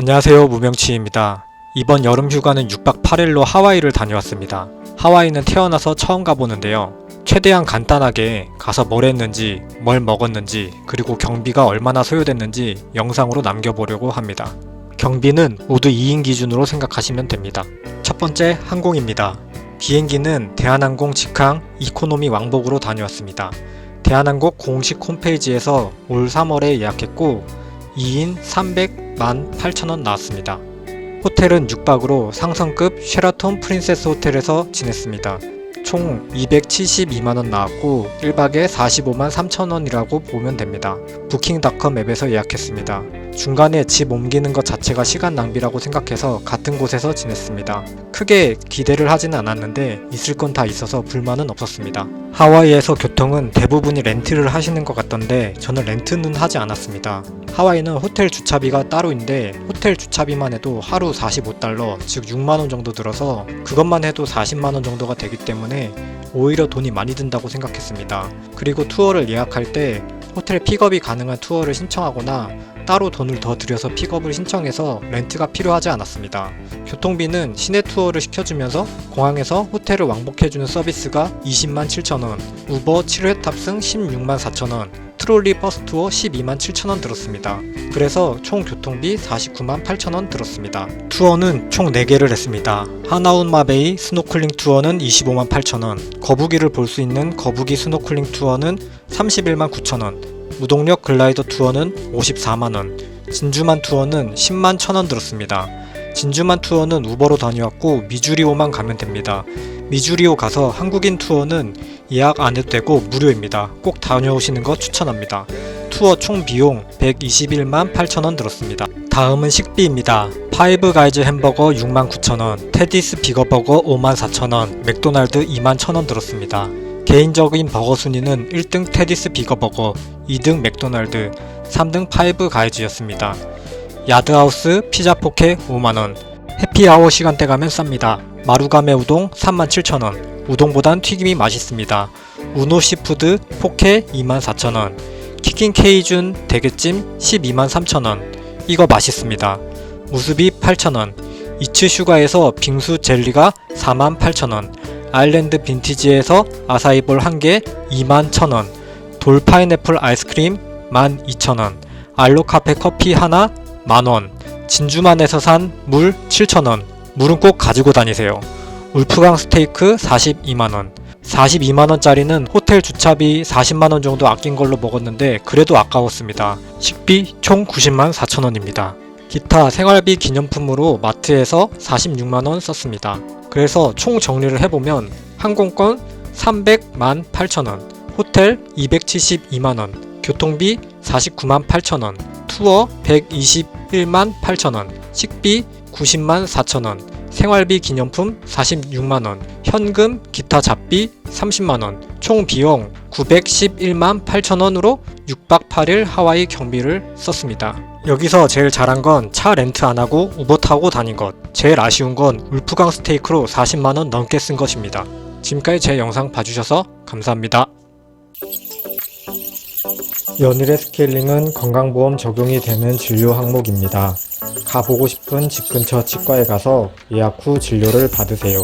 안녕하세요 무명치입니다. 이번 여름 휴가는 6박 8일로 하와이를 다녀왔습니다. 하와이는 태어나서 처음 가보는데요. 최대한 간단하게 가서 뭘 했는지, 뭘 먹었는지, 그리고 경비가 얼마나 소요됐는지 영상으로 남겨보려고 합니다. 경비는 모두 2인 기준으로 생각하시면 됩니다. 첫 번째 항공입니다. 비행기는 대한항공 직항 이코노미 왕복으로 다녀왔습니다. 대한항공 공식 홈페이지에서 올 3월에 예약했고 2인 300 만 8천원 나왔습니다. 호텔은 6박으로 상성급 쉐라톤 프린세스 호텔에서 지냈습니다. 총 272만원 나왔고 1박에 45만 3천원이라고 보면 됩니다. 부킹닷컴 앱에서 예약했습니다. 중간에 집 옮기는 것 자체가 시간 낭비라고 생각해서 같은 곳에서 지냈습니다. 크게 기대를 하지는 않았는데 있을 건 다 있어서 불만은 없었습니다. 하와이에서 교통은 대부분이 렌트를 하시는 것 같던데 저는 렌트는 하지 않았습니다. 하와이는 호텔 주차비가 따로인데 호텔 주차비만 해도 하루 45달러 즉 6만원 정도 들어서 그것만 해도 40만원 정도가 되기 때문에 오히려 돈이 많이 든다고 생각했습니다. 그리고 투어를 예약할 때 호텔 픽업이 가능한 투어를 신청하거나 따로 돈을 더 들여서 픽업을 신청해서 렌트가 필요하지 않았습니다. 교통비는 시내 투어를 시켜주면서 공항에서 호텔을 왕복해주는 서비스가 20만 7천원, 우버 7회 탑승 16만 4천원, 트롤리 버스 투어 12만 7천원 들었습니다. 그래서 총 교통비 49만 8천원 들었습니다. 투어는 총 4개를 했습니다. 하나운마베이 스노클링 투어는 25만 8천원, 거북이를 볼 수 있는 거북이 스노클링 투어는 31만 9천원, 무동력 글라이더 투어는 54만원, 진주만 투어는 10만 1천원 들었습니다. 진주만 투어는 우버로 다녀왔고 미주리오만 가면 됩니다. 미주리오 가서 한국인 투어는 예약 안 해도 되고 무료입니다. 꼭 다녀오시는 거 추천합니다. 투어 총 비용 121만 8천원 들었습니다. 다음은 식비입니다. 파이브 가이즈 햄버거 6만 9천원, 테디스 비거버거 5만 4천원, 맥도날드 2만 1천원 들었습니다. 개인적인 버거 순위는 1등 테디스 비거버거, 2등 맥도날드, 3등 파이브 가이즈였습니다. 야드하우스 피자 포케 5만원, 해피아워 시간대 가면 쌉니다. 마루가메 우동 37,000원, 우동보단 튀김이 맛있습니다. 우노 시푸드 포케 24,000원, 키킨 케이준 대게찜 123,000원, 이거 맛있습니다. 무수비 8,000원, 이츠 슈가에서 빙수 젤리가 48,000원, 아일랜드 빈티지에서 아사이볼 1개 21,000원, 돌 파인애플 아이스크림 12,000원, 알로 카페 커피 하나 만원, 진주만에서 산 물 7,000원, 물은 꼭 가지고 다니세요. 울프강 스테이크 42만원, 42만원짜리는 호텔 주차비 40만원 정도 아낀 걸로 먹었는데 그래도 아까웠습니다. 식비 총 90만 4천원입니다. 기타 생활비 기념품으로 마트에서 46만원 썼습니다. 그래서 총 정리를 해보면 항공권 300만 8천원, 호텔 272만원, 교통비 49만 8천원, 투어 121만 8천원, 식비 90만 4천원, 생활비 기념품 46만원, 현금 기타 잡비 30만원, 총 비용 911만 8천원으로 6박 8일 하와이 경비를 썼습니다. 여기서 제일 잘한 건 차 렌트 안 하고 우버 타고 다닌 것. 제일 아쉬운 건 울프강 스테이크로 40만원 넘게 쓴 것입니다. 지금까지 제 영상 봐주셔서 감사합니다. 연일의 스케일링은 건강보험 적용이 되는 진료 항목입니다. 가보고 싶은 집 근처 치과에 가서 예약 후 진료를 받으세요.